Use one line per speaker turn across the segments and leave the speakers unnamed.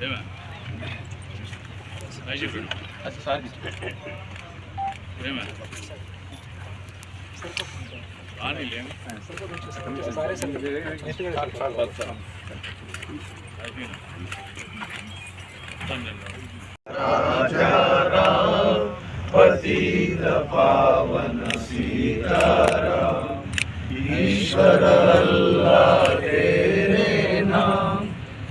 Değil mi? Sadece böyle. Değil mi? Anilem. राजा राम पतित पावन सीता ईश्वर अल्लाह
तेरे नाम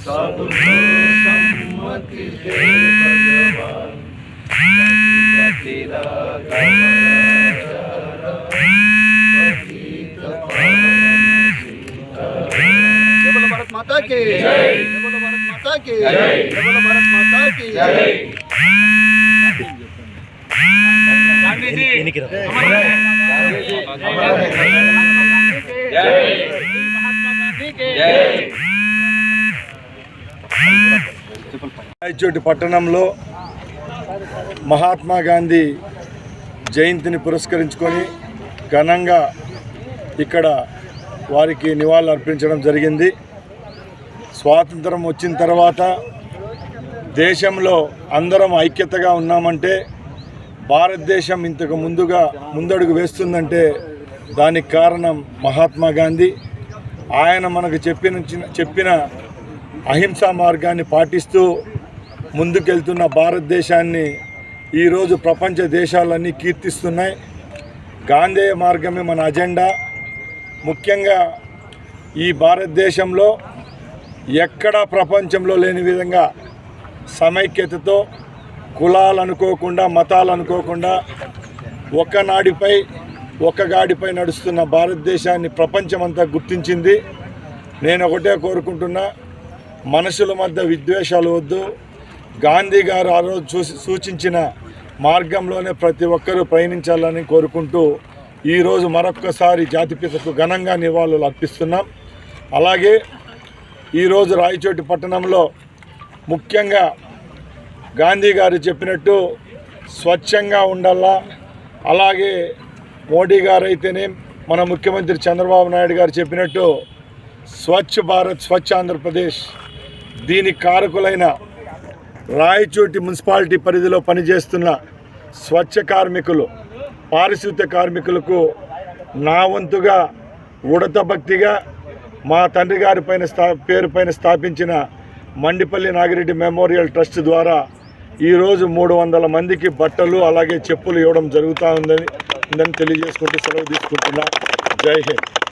सबको सम्मति दे भगवान पति बोलो भारत माता की
जय
बोलो भारत माता की
जय
बोलो भारत माता की
जय
गांधी जी हमारे
రాయచోటి పట్టణంలో మహాత్మా గాంధీ జయంతిని పురస్కరించుకొని ఘనంగా ఇక్కడ వారికి నివాళులు అర్పించడం జరిగింది. స్వాతంత్రం వచ్చిన తర్వాత దేశంలో అందరం ఐక్యతగా ఉన్నామంటే భారతదేశం ఇంతకు ముందుగా ముందడుగు వేస్తుందంటే దానికి కారణం మహాత్మా గాంధీ. ఆయన మనకు చెప్పిన చెప్పిన అహింసా మార్గాన్ని పాటిస్తూ ముందుకెళ్తున్న భారతదేశాన్ని ఈరోజు ప్రపంచ దేశాలన్నీ కీర్తిస్తున్నాయి. గాంధేయ మార్గమే మన అజెండా. ముఖ్యంగా ఈ భారతదేశంలో ఎక్కడా ప్రపంచంలో లేని విధంగా సమైక్యతతో కులాలు అనుకోకుండా మతాలు అనుకోకుండా ఒకనాడిపై ఒక్కగాడిపై ఒక గాడిపై నడుస్తున్న భారతదేశాన్ని ప్రపంచమంతా గుర్తించింది. నేను ఒకటే కోరుకుంటున్నా మనుషుల మధ్య విద్వేషాలు వద్దు. గాంధీ గారు ఆ రోజు సూచించిన మార్గంలోనే ప్రతి ఒక్కరూ ప్రయాణించాలని కోరుకుంటూ ఈరోజు మరొక్కసారి జాతిపితకు ఘనంగా నివాళులు అర్పిస్తున్నాం. అలాగే ఈరోజు రాయచోటి పట్టణంలో ముఖ్యంగా గాంధీ గారు చెప్పినట్టు స్వచ్ఛంగా ఉండాలా అలాగే మోడీ గారు అయితేనే మన ముఖ్యమంత్రి చంద్రబాబు నాయుడు గారు చెప్పినట్టు స్వచ్ఛ భారత్ స్వచ్ఛ ఆంధ్రప్రదేశ్ దీని కారకులైన రాయచోటి మున్సిపాలిటీ పరిధిలో పనిచేస్తున్న స్వచ్ఛ కార్మికులు పారిశుద్ధ్య కార్మికులకు నా వంతుగా ఉడత భక్తిగా మా తండ్రి గారి పైన స్థా పేరు పైన స్థాపించిన మండిపల్లి నాగిరెడ్డి మెమోరియల్ ట్రస్ట్ ద్వారా ఈరోజు మూడు వందల మందికి బట్టలు అలాగే చెప్పులు ఇవ్వడం జరుగుతూ ఉందని ఉందని తెలియజేసుకుంటూ సెలవు తీసుకుంటున్నా జై హింద్